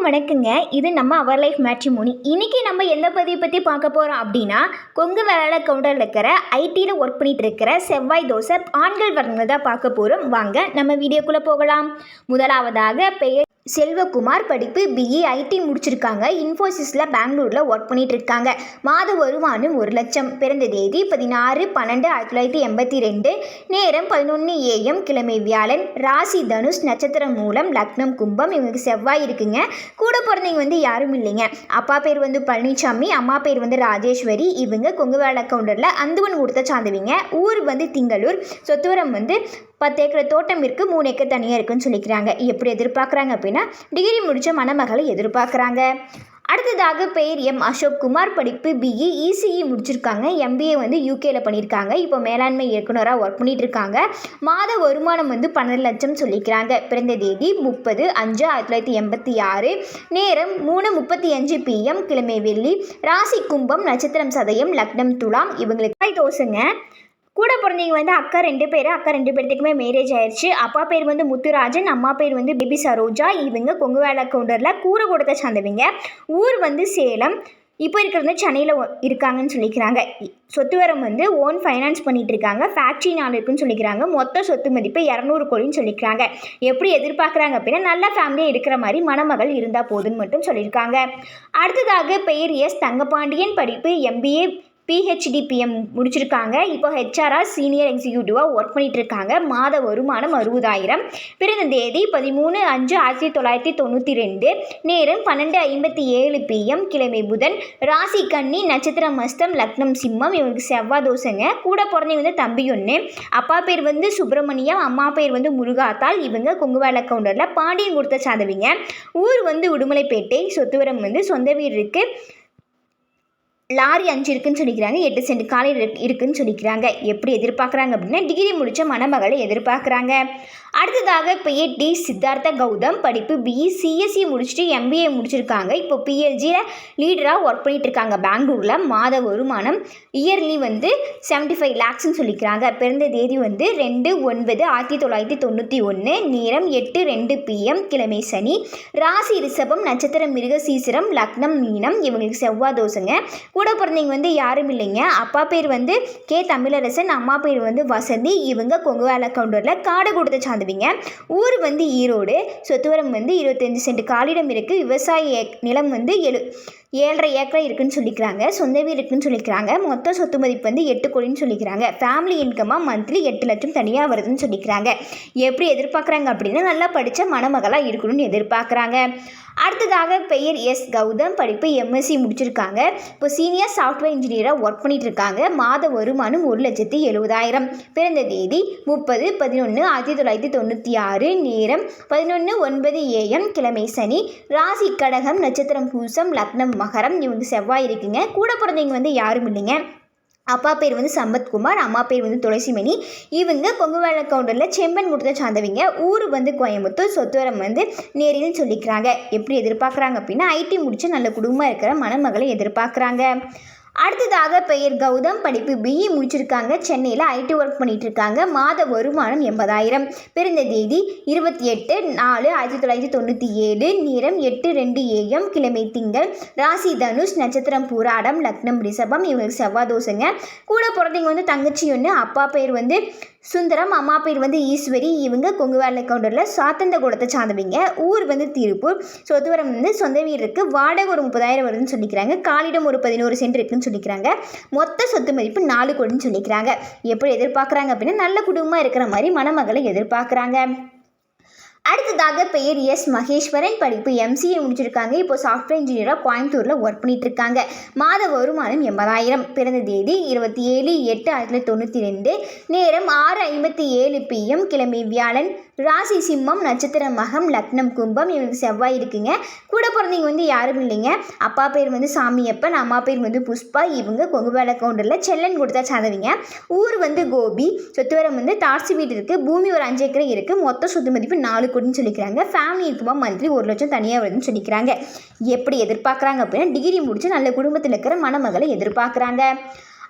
எல்லாருக்கும் வணக்கங்க. இது நம்ம அவர் லைஃப் மேட்ரிமோனி இன்னைக்கு நம்ம எந்த பதிவை பற்றி பார்க்க போகிறோம் அப்படின்னா கொங்கு வேலை கவுண்டரில் இருக்கிற ஐடியில் ஒர்க் பண்ணிட்டு இருக்கிற செவ்வாய் தோசை ஆண்கள் வரங்களை தான் பார்க்க போகிறோம் வாங்க நம்ம வீடியோக்குள்ளே போகலாம். முதலாவதாக பெயர் செல்வகுமார் படிப்பு பிஇ ஐடி முடிச்சிருக்காங்க. இன்ஃபோசிஸில் பெங்களூரில் ஒர்க் பண்ணிட்டு இருக்காங்க மாத வருமானம் ஒரு லட்சம். பிறந்த தேதி பதினாறு பன்னெண்டு ஆயிரத்தி தொள்ளாயிரத்தி எண்பத்தி ரெண்டு. நேரம் பதினொன்று ஏஎம் கிழமை வியாழன். ராசி தனுஷ் நட்சத்திரம் மூலம் லக்னம் கும்பம் இவங்களுக்கு செவ்வாய் இருக்குங்க. கூட பிறந்தவங்க வந்து யாரும் இல்லைங்க. அப்பா பேர் வந்து பழனிசாமி அம்மா பேர் வந்து ராஜேஸ்வரி. இவங்க கொங்கு வேலை கவுண்டரில் அந்துவன் கொடுத்த சார்ந்தவங்க. ஊர் வந்து திங்களூர். சொத்துவரம் வந்து பத்து ஏக்கர் தோட்டம் இருக்குது மூணு ஏக்கர் தனியாக இருக்குன்னு சொல்லிக்கிறாங்க. எப்படி எதிர்பார்க்குறாங்க அப்படின்னா டிகிரி முடித்த மணமகளை எதிர்பார்க்குறாங்க. அடுத்ததாக பெயர் எம். அசோக் குமார் படிப்பு பிஇ இசிஇ முடிச்சிருக்காங்க. எம்பிஏ வந்து யூகேல பண்ணியிருக்காங்க இப்போ மேலாண்மை இயக்குனராக ஒர்க் பண்ணிட்டு இருக்காங்க மாத வருமானம் வந்து பன்னெண்டு லட்சம் சொல்லிக்கிறாங்க. பிறந்த தேதி முப்பது அஞ்சு ஆயிரத்தி தொள்ளாயிரத்தி எண்பத்தி ஆறு. நேரம் மூணு முப்பத்தி அஞ்சு பிஎம் கிழமை வெள்ளி. ராசி கும்பம் நட்சத்திரம் சதயம் லக்னம் துலாம். இவங்களுக்கு தோசுங்க கூட பிறந்தவங்க வந்து அக்கா ரெண்டு பேர் அக்கா ரெண்டு பேர்த்துக்குமே மேரேஜ் ஆயிடுச்சு அப்பா பேர் வந்து முத்துராஜன் அம்மா பேர் வந்து பேபி சரோஜா. இவங்க கொங்கு வேலை கவுண்டரில் கூரை கொடுத்த சார்ந்தவங்க. ஊர் வந்து சேலம். இப்போ இருக்கிறது சென்னையில் இருக்காங்கன்னு சொல்லிக்கிறாங்க. இ- சொத்து வரம் வந்து ஓன் ஃபைனான்ஸ் பண்ணிட்டு இருக்காங்க. ஃபேக்ட்ரி நாள் இருக்குன்னு சொல்லிக்கிறாங்க. மொத்த சொத்து மதிப்பு இரநூறு கோடின்னு சொல்லிக்கிறாங்க. எப்படி எதிர்பார்க்குறாங்க அப்படின்னா நல்ல ஃபேமிலியாக இருக்கிற மாதிரி மணமகள் இருந்தால் போதுன்னு மட்டும் சொல்லியிருக்காங்க. அடுத்ததாக பெயர் எஸ் தங்கபாண்டியன் படிப்பு எம்பிஏ பிஹெச்டி பிஎம் முடிச்சிருக்காங்க. இப்போ ஹெச்ஆர்ஆர் சீனியர் எக்ஸிக்யூட்டிவாக ஒர்க் பண்ணிட்டு இருக்காங்க மாத வருமானம் அறுபதாயிரம். பிறந்த தேதி பதிமூணு அஞ்சு ஆயிரத்தி தொள்ளாயிரத்தி தொண்ணூற்றி ரெண்டு. நேரம் பன்னெண்டு ஐம்பத்தி ஏழு பிஎம் கிழமை புதன். ராசி கன்னி நட்சத்திரம் மஸ்தம் லக்னம் சிம்மம் இவங்களுக்கு செவ்வாய் தோசைங்க கூட பிறந்தவங்க வந்து தம்பி ஒன்று அப்பா பேர் வந்து சுப்பிரமணியம். அம்மா பேர் வந்து முருகாத்தாள். இவங்க கொங்குவேல கவுண்டரில் பாண்டியன் கொடுத்த சாதவிங்க. ஊர் வந்து உடுமலைப்பேட்டை. சொத்துவரம் வந்து சொந்த வீடு இருக்குது லாரி அஞ்சு இருக்குன்னு சொல்லிக்கிறாங்க எட்டு சென்ட் காலையில் இருக்குன்னு சொல்லிக்கிறாங்க. எப்படி எதிர்பார்க்குறாங்க அப்படின்னா டிகிரி முடித்த மணமகளை எதிர்பார்க்குறாங்க. அடுத்ததாக பெயர் டி சித்தார்த்த கௌதம் படிப்பு பிஇ சிஎஸ்சி முடிச்சுட்டு எம்பிஏ முடிச்சிருக்காங்க. இப்போ பிஎல்ஜியில் லீடராக ஒர்க் பண்ணிகிட்டு இருக்காங்க. பெங்களூரில் மாத வருமானம். இயர்லி வந்து செவன்ட்டி ஃபைவ் லேக்ஸ்னு சொல்லிக்கிறாங்க. பிறந்த தேதி வந்து ரெண்டு ஒன்பது ஆயிரத்தி தொள்ளாயிரத்தி தொண்ணூற்றி ஒன்று நேரம் எட்டு ரெண்டு பிஎம் கிழமை சனி. ராசி ரிஷபம் நட்சத்திரம் மிருகசீசிரம் லக்னம் மீனம். இவங்களுக்கு செவ்வாய் தோசைங்க கூட பிறந்தவங்க வந்து யாரும் இல்லைங்க. அப்பா பேர் வந்து கே. தமிழரசன் அம்மா பேர் வந்து வசந்தி. இவங்க கொங்கு வேலை கவுண்டரில் காடை கொடுத்த சார்ந்தவங்க. ஊர் வந்து ஈரோடு. சொத்துவரம் வந்து இருபத்தஞ்சு சென்ட். காலிடம் இருக்குது விவசாய ஏக்- நிலம் வந்து எழு ஏழரை ஏக்கரை இருக்குன்னு சொல்லிக்கிறாங்க. சொந்த வீடு இருக்குன்னு சொல்லிக்கிறாங்க. மொத்த சொத்து மதிப்பு வந்து எட்டு கோடின்னு சொல்லிக்கிறாங்க. ஃபேமிலி இன்கமாக மந்த்லி எட்டு லட்சம் தனியாக வருதுன்னு சொல்லிக்கிறாங்க. எப்படி எதிர்பார்க்குறாங்க அப்படின்னா நல்லா படித்த மணமகளாக இருக்கணும்னு எதிர்பார்க்குறாங்க. அடுத்ததாக பெயர் எஸ் கௌதம் படிப்பு எம்எஸ்சி முடிச்சிருக்காங்க. இப்போ சீனியர் சாஃப்ட்வேர் இன்ஜினியராக ஒர்க் பண்ணிட்டு இருக்காங்க மாத வருமானம் ஒரு லட்சத்தி எழுபதாயிரம் பிறந்த தேதி முப்பது பதினொன்று ஆயிரத்தி தொள்ளாயிரத்தி தொண்ணூற்றி ஆறு நேரம் பதினொன்று ஒன்பது ஏஎம் கிழமை சனி ராசி கடகம் நட்சத்திரம் பூசம் லக்னம் மகரம் இவங்க செவ்வாய் இருக்குங்க. கூட பிறந்தவங்க வந்து யாரும் இல்லைங்க. அப்பா பேர் வந்து சம்பத்குமார் அம்மா பேர் வந்து துளசிமணி. இவங்க கொங்குவேல கவுண்டரில் செம்பன் கொடுத்த சார்ந்தவங்க. ஊர் வந்து கோயம்புத்தூர் சொத்துவரம் வந்து நேரின்னு சொல்லிக்கிறாங்க. எப்படி எதிர்பார்க்குறாங்க அப்படின்னா ஐடி முடித்து நல்ல குடும்பமாக இருக்கிற மணமகளை எதிர்பார்க்குறாங்க. அடுத்ததாக பெயர் கௌதம் படிப்பு பிஇ முடிச்சிருக்காங்க. சென்னையில் ஐடி ஒர்க் பண்ணிகிட்ருக்காங்க இருக்காங்க மாத வருமானம் எண்பதாயிரம். பிறந்த தேதி இருபத்தி எட்டு நாலு ஆயிரத்தி தொள்ளாயிரத்தி தொண்ணூற்றி ஏழு. நேரம் எட்டு ரெண்டு ஏஎம். கிழமை திங்கள். ராசி தனுஷ் நட்சத்திரம் பூராடம் லக்னம் ரிஷபம். இவங்களுக்கு செவ்வாய் தோசைங்க கூட பிறந்தவங்க வந்து தங்கச்சி ஒன்று அப்பா பேர் வந்து சுந்தரம் அம்மா பேர் வந்து ஈஸ்வரி. இவங்க கொங்குவேல கவுண்டரில் சாத்தந்த குளத்தை சார்ந்தவங்க. ஊர் வந்து திருப்பூர். சொத்துவரம் வந்து சொந்த வீடு இருக்குது வாடகை ஒரு முப்பதாயிரம் வருதுன்னு சொல்லிக்கிறாங்க. காலிடம் ஒரு பதினோரு சென்ட் இருக்குன்னு சொல்லிக்கிறாங்க. மொத்த சொத்து மதிப்பு நாலு கோடின்னு சொல்லிக்கிறாங்க. எப்படி எதிர்பார்க்குறாங்க அப்படின்னா நல்ல குடும்பமாக இருக்கிற மாதிரி மணமகளை எதிர்பார்க்குறாங்க. அடுத்ததாக பெயர் எஸ் மகேஸ்வரன். படிப்பு எம்சிஏ முடிச்சிருக்காங்க. இப்போ சாஃப்ட்வேர் இன்ஜினியராக கோயம்புத்தூரில் ஒர்க் பண்ணிட்டு இருக்காங்க மாத வருமானம் எண்பதாயிரம். பிறந்த தேதி இருபத்தி ஏழு எட்டு ஆயிரத்தி தொள்ளாயிரத்தி தொண்ணூற்றி ரெண்டு. நேரம் ஆறு ஐம்பத்தி ஏழு பிஎம் கிழமை வியாழன். ராசி சிம்மம் நட்சத்திரம் மகம் லக்னம் கும்பம் இவங்களுக்கு செவ்வாய் இருக்குங்க. கூட பிறந்தவங்க வந்து யாரும் இல்லைங்க. அப்பா பேர் வந்து சாமியப்பன் அம்மா பேர் வந்து புஷ்பா. இவங்க கொங்குவேலை கவுண்டரில் செல்லன் கொடுத்தா சாதவிங்க. ஊர் வந்து கோபி. சொத்துவரம் வந்து தார்சி வீடு இருக்குது பூமி ஒரு அஞ்சு ஏக்கரை இருக்குது மொத்த சொத்து மதிப்பு நாலு அப்படின்னு சொல்லிக்கிறாங்க. ஃபேமிலி இருக்குமா மந்த்லி ஒரு லட்சம் தனியாக வருதுன்னு சொல்லிக்கிறாங்க. எப்படி எதிர்பார்க்குறாங்க அப்படின்னா டிகிரி முடித்து நல்ல குடும்பத்தில் இருக்கிற மணமகளை எதிர்பார்க்குறாங்க.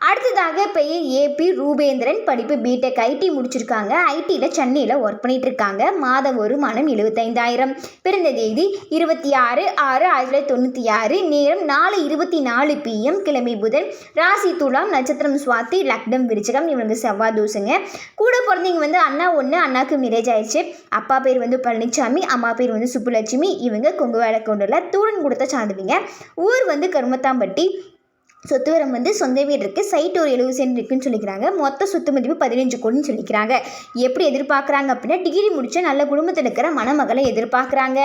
அடுத்ததாக பெயர் ஏபி ரூபேந்திரன் படிப்பு பிடெக் ஐடி முடிச்சிருக்காங்க. ஐடியில் சென்னையில் ஒர்க் பண்ணிட்டு இருக்காங்க மாத வருமானம் எழுபத்தைந்தாயிரம் பிறந்த தேதி இருபத்தி ஆறு ஆறு ஆயிரத்தி தொள்ளாயிரத்தி தொண்ணூற்றி ஆறு. நேரம் நாலு இருபத்தி நாலு பிஎம் கிழமை புதன். ராசி துலாம் நட்சத்திரம் சுவாத்தி லக்னம் விருச்சகம். இவங்க செவ்வாய் தோசுங்க. கூட பிறந்தவங்க வந்து அண்ணா ஒன்று அண்ணாக்கு மேரேஜ் ஆயிடுச்சு. அப்பா பேர் வந்து பழனிசாமி அம்மா பேர் வந்து சுப்புலட்சுமி. இவங்க கொங்கு வேலை கொண்டுள்ள தூடன் கொடுத்த சார்ந்துவிங்க ஊர் வந்து கருமத்தாம்பட்டி. சொத்து வரம் வந்து சொந்த வீடு இருக்குது சைட் ஒரு எழுபது சென்ட் இருக்குன்னு சொல்லிக்கிறாங்க. மொத்த சொத்து மதிப்பு பதினஞ்சு கோடின்னு சொல்லிக்கிறாங்க. எப்படி எதிர்பார்க்குறாங்க அப்படின்னா டிகிரி முடித்த நல்ல குடும்பத்தில் இருக்கிற மணமகளை எதிர்பார்க்குறாங்க.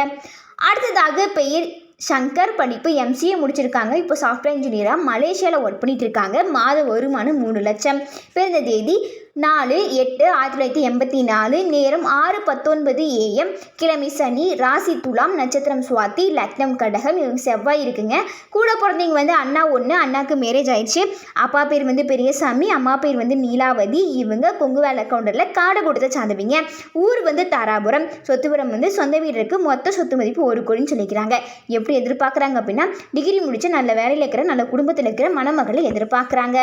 அடுத்ததாக பெயர் சங்கர் படிப்பு எம்சிஏ முடிச்சிருக்காங்க. இப்போ சாஃப்ட்வேர் இன்ஜினியராக மலேசியாவில் ஒர்க் பண்ணிகிட்டு இருக்காங்க. மாத வருமானம் மூணு லட்சம். பிறந்த தேதி நாலு எட்டு ஆயிரத்தி தொள்ளாயிரத்தி எண்பத்தி நாலு நேரம் ஆறு பத்தொன்பது ஏஎம் கிழமை சனி ராசி துலாம் நட்சத்திரம் சுவாத்தி லக்னம் கடகம் இவங்க செவ்வாய் இருக்குங்க. கூட பிறந்தவங்க வந்து அண்ணா ஒன்று அண்ணாக்கு மேரேஜ் ஆயிடுச்சு. அப்பா பேர் வந்து பெரியசாமி அம்மா பேர் வந்து நீலாவதி. இவங்க கொங்கு வேலை கவுண்டரில் காடை கொடுத்த சார்ந்தவங்க ஊர் வந்து தாராபுரம். சொத்துபுரம் வந்து சொந்த வீடு இருக்குது மொத்த சொத்து மதிப்பு ஒரு கோடின்னு சொல்லிக்கிறாங்க. எப்படி எதிர்பார்க்குறாங்க அப்படின்னா டிகிரி முடித்து நல்ல வேலையில் இருக்கிற நல்ல குடும்பத்தில் இருக்கிற மணமகளை எதிர்பார்க்குறாங்க.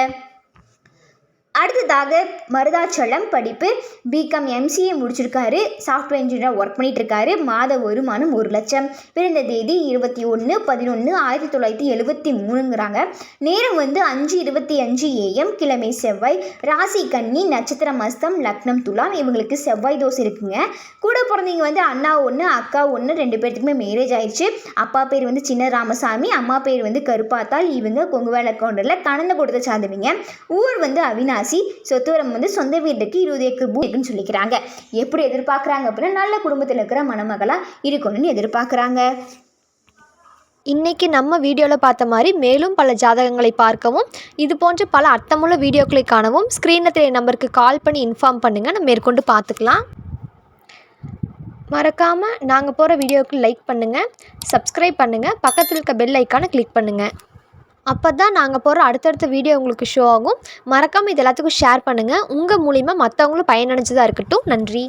அடுத்ததாக மருதாச்சலம் படிப்பு பிகாம் எம்சிஏ முடிச்சிருக்காரு. சாஃப்ட்வேர் இன்ஜினியராக ஒர்க் பண்ணிகிட்ருக்காரு மாத வருமானம் ஒரு லட்சம். பிறந்த தேதி இருபத்தி ஒன்று பதினொன்று ஆயிரத்தி தொள்ளாயிரத்தி எழுபத்தி மூணுங்கிறாங்க. நேரம் வந்து அஞ்சு இருபத்தி அஞ்சு ஏஎம் கிழமை செவ்வாய் ராசி கன்னி நட்சத்திரம் மஸ்தம் லக்னம் துலாம் இவங்களுக்கு செவ்வாய் தோசை இருக்குங்க. கூட பிறந்தவங்க வந்து அண்ணா ஒன்று அக்கா ஒன்று ரெண்டு பேர்த்துக்குமே மேரேஜ் ஆயிடுச்சு. அப்பா பேர் வந்து சின்ன ராமசாமி அம்மா பேர் வந்து கருப்பாத்தாள். இவங்க கொங்குவேலை கவுண்டரில் கணந்த கொடுத்த சார்ந்தவங்க. ஊர் வந்து ராசி சொத்துவரம் வந்து சொந்த வீட்டுக்கு இருபது ஏக்கர் பூ சொல்லிக்கிறாங்க. எப்படி எதிர்பார்க்குறாங்க அப்படின்னா நல்ல குடும்பத்தில் இருக்கிற மணமகளாக இருக்கணும்னு எதிர்பார்க்குறாங்க. இன்றைக்கி நம்ம வீடியோவில் பார்த்த மாதிரி மேலும் பல ஜாதகங்களை பார்க்கவும் இது போன்ற பல அர்த்தமுள்ள வீடியோக்களை காணவும் ஸ்க்ரீனில் தெரிய நம்பருக்கு கால் பண்ணி இன்ஃபார்ம் பண்ணுங்கள் நம்ம மேற்கொண்டு பார்த்துக்கலாம். மறக்காமல் நாங்கள் போகிற வீடியோவுக்கு லைக் பண்ணுங்கள் சப்ஸ்கிரைப் பண்ணுங்கள் பக்கத்தில் இருக்க பெல் ஐக்கானை கிளிக் பண்ணுங்கள் அப்போ தான் நாங்கள் போகிற அடுத்தடுத்த வீடியோ உங்களுக்கு ஷோ ஆகும். மறக்காமல் இது எல்லாத்துக்கும் ஷேர் பண்ணுங்கள் உங்கள் மூலிமா மற்றவங்களும் பயனடைஞ்சதாக இருக்கட்டும். நன்றி.